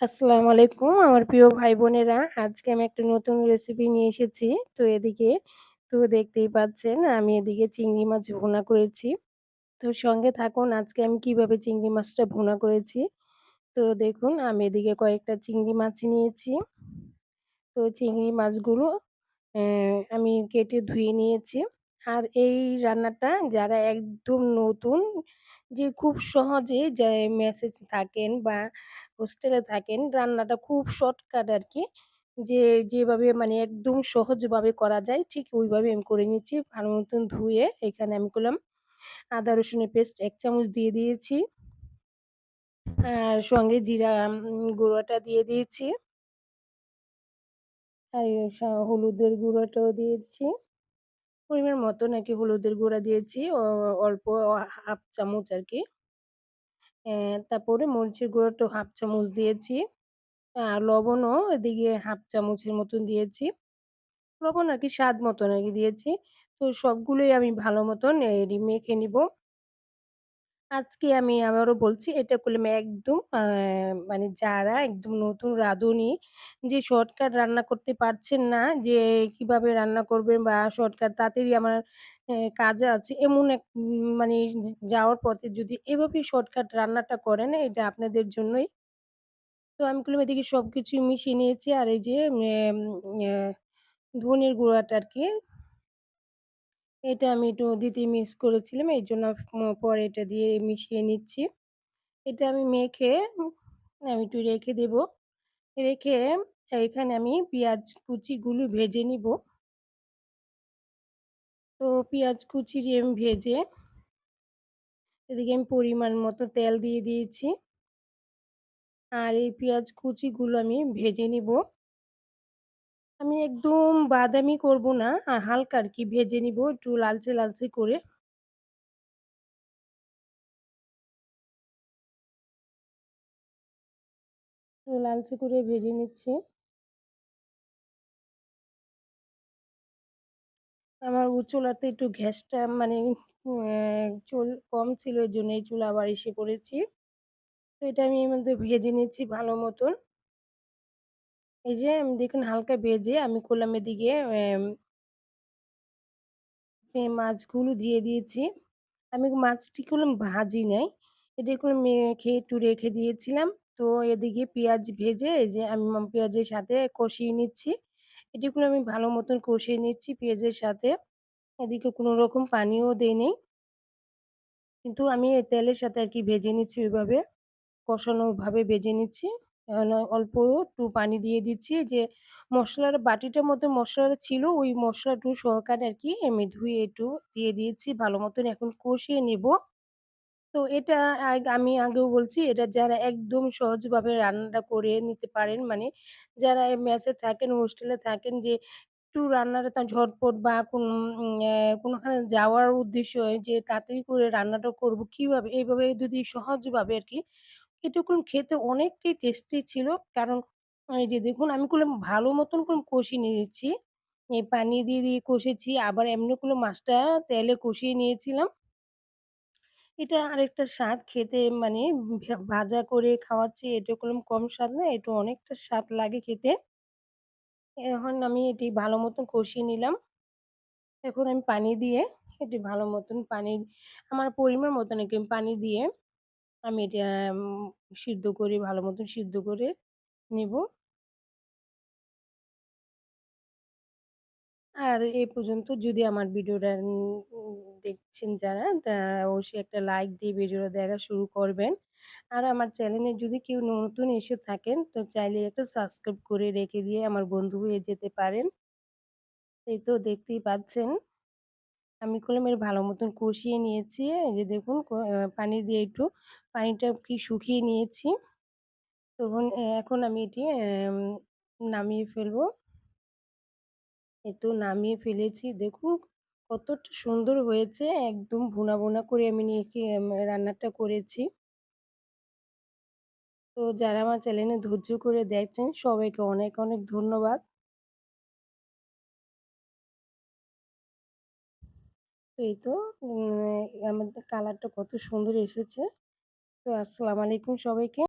আসসালামু আলাইকুম আমার প্রিয় ভাই বোনেরা। আজকে আমি একটা নতুন রেসিপি নিয়ে এসেছি। তো এদিকে, তো দেখতেই পাচ্ছেন, আমি এদিকে চিংড়ি মাছ ভুনা করেছি। তো সঙ্গে থাকুন, আজকে আমি কীভাবে চিংড়ি মাছটা ভুনা করেছি। তো দেখুন, আমি এদিকে কয়েকটা চিংড়ি মাছ নিয়েছি। তো চিংড়ি মাছগুলো আমি কেটে ধুয়ে নিয়েছি। আর এই রান্নাটা, যারা একদম নতুন যে খুব সহজে যে মেসেজ থাকেন বা হোস্টেলে থাকেন, রান্নাটা খুব শর্টকাট আর কি যে যেভাবে মানে একদম সহজভাবে করা যায়, ঠিক ওইভাবে আমি করে নিচ্ছি। ভালো মতন ধুয়ে এখানে আমি করলাম আদা, রসুনের পেস্ট এক চামচ দিয়ে দিয়েছি। আর সঙ্গে জিরা গুঁড়োটা দিয়ে দিয়েছি। আর হলুদের গুঁড়োটাও দিয়েছি। পরিমাণ মতো নাকি হলুদের গুঁড়া দিয়েছি অল্প ১/২ চামচ আর কি তারপরে মরিচের গুঁড়োটাও ১/২ চামচ দিয়েছি। আর লবণও এদিকে ১/২ চামচের মতন দিয়েছি। লবণ আর কি স্বাদ মতন আর কি দিয়েছি। তো সবগুলোই আমি ভালো মতন মেখে নিবো। আজকে আমি আবারও বলছি, এটা করলাম একদম মানে যারা একদম নতুন রাঁধুনি, যে শর্টকাট রান্না করতে পারছেন না, যে কীভাবে রান্না করবেন বা শর্টকাট তাড়াতাড়ি আমার কাজ আছে, এমন এক মানে যাওয়ার পথে যদি এভাবেই শর্টকাট রান্নাটা করেন, এটা আপনাদের জন্যই। তো আমি করলাম এদিকে সব কিছুই মিশিয়ে নিয়েছি, আর এই যে ধনের গুঁড়াটা আরকি এটা আমি একটু দিতে মিস করেছিলাম। এই জন্য পরে এটা দিয়ে মিশিয়ে নিচ্ছি। এটা আমি মেখে আমি একটু রেখে দেবো। রেখে এখানে আমি পেঁয়াজ কুচিগুলো ভেজে নিবো। তো পেঁয়াজ কুচি আমি ভেজে, এদিকে আমি পরিমাণ মতো তেল দিয়ে দিয়েছি। আর এই পেঁয়াজ কুচিগুলো আমি ভেজে নিবো। আমি একদম বাদামি করব না, আ হালকা আরকি ভেজে নিবো একটু লালচে, লালচে করে। লালচে করে ভেজে নিচ্ছি। আমার চুলাতে একটু গ্যাসটা মানে চুল কম ছিল এজন্য এই চুলা আবার এসে পড়েছি। তো এটা আমি এর মধ্যে ভেজে নিচ্ছি ভালো মতন। এই যে দেখুন হালকা ভেজে আমি করলাম এদিকে মাছগুলো দিয়ে দিয়েছি। আমি মাছটি করলাম ভাজি নাই। এটা করলাম মেখে একটু রেখে দিয়েছিলাম। তো এদিকে পেঁয়াজ ভেজে, এই যে আমি পেঁয়াজের সাথে কষিয়ে নিচ্ছি। এটি করে আমি ভালো মতন কষিয়ে নিচ্ছি পেঁয়াজের সাথে। এদিকে কোনো রকম পানিও দেই নাই। কিন্তু আমি তেলের সাথে আর কি ভেজে নিচ্ছি ওইভাবে। কষানোভাবে ভেজে নিচ্ছি। অল্প একটু পানি দিয়ে দিচ্ছি যে মশলার বাটিটার মধ্যে মশলাটা ছিল ওই মসলাটু সহকারে আরকি আমি ধুয়ে একটু দিয়ে দিয়েছি। ভালো মতন এখন কষিয়ে নিবো। তো এটা আমি আগেও বলছি এটা যারা একদম সহজভাবে রান্নাটা করে নিতে পারেন মানে যারা মেসে থাকেন, হোস্টেলে থাকেন যে একটু রান্নাটা তা ঝটপট বা কোন কোনোখানে যাওয়ার উদ্দেশ্য হয় যে তাড়াতাড়ি করে রান্নাটা করব কীভাবে? এইভাবে যদি সহজভাবে আরকি এটা করুন খেতে অনেকটাই টেস্টি ছিল। কারণ এই যে দেখুন আমি করলাম ভালো মতন করে কষিয়ে নিয়েছি। এই পানি দিয়ে, দিয়ে কষেছি আবার এমনি করে মাছটা তেলে কষিয়ে নিয়েছিলাম। এটা আরেকটা স্বাদ খেতে মানে ভাজা করে খাওয়াচ্ছি এটা করলাম কম স্বাদ না, এটা অনেকটা স্বাদ লাগে খেতে। এখন আমি এটি ভালো মতন কষিয়ে নিলাম। এখন আমি পানি দিয়ে এটি ভালো মতন পানি আমার পরিমাণ মতন পানি দিয়ে আমি এটা সিদ্ধ করে, ভালো মতন সিদ্ধ করে নিবো। আর এ পর্যন্ত যদি আমার ভিডিওটা দেখছেন যারা অবশ্যই একটা লাইক দিয়ে ভিডিওটা দেখা শুরু করবেন। আর আমার চ্যানেলে যদি কেউ নতুন এসে থাকেন, তো চাইলে একটা সাবস্ক্রাইব করে রেখে দিয়ে আমার বন্ধু হয়ে যেতে পারেন। এই তো দেখতেই পাচ্ছেন। আমি করলাম এর ভালো মতন কষিয়ে নিয়েছি। এই যে দেখুন পানি দিয়ে একটু পানিটা কি শুকিয়ে নিয়েছি। তখন এখন আমি এটি নামিয়ে ফেলব। তো নামিয়ে ফেলেছি। দেখুন কতটা সুন্দর হয়েছে। একদম ভুনা, ভুনা করে আমি নিয়ে রান্নাটা করেছি। তো যারা আমার চ্যানেলে ধৈর্য করে দেখছেন সবাইকে অনেক, অনেক ধন্যবাদ। এই তো আমাদের কালারটা কত সুন্দর এসেছে। তো আসসালামু আলাইকুম সবাইকে।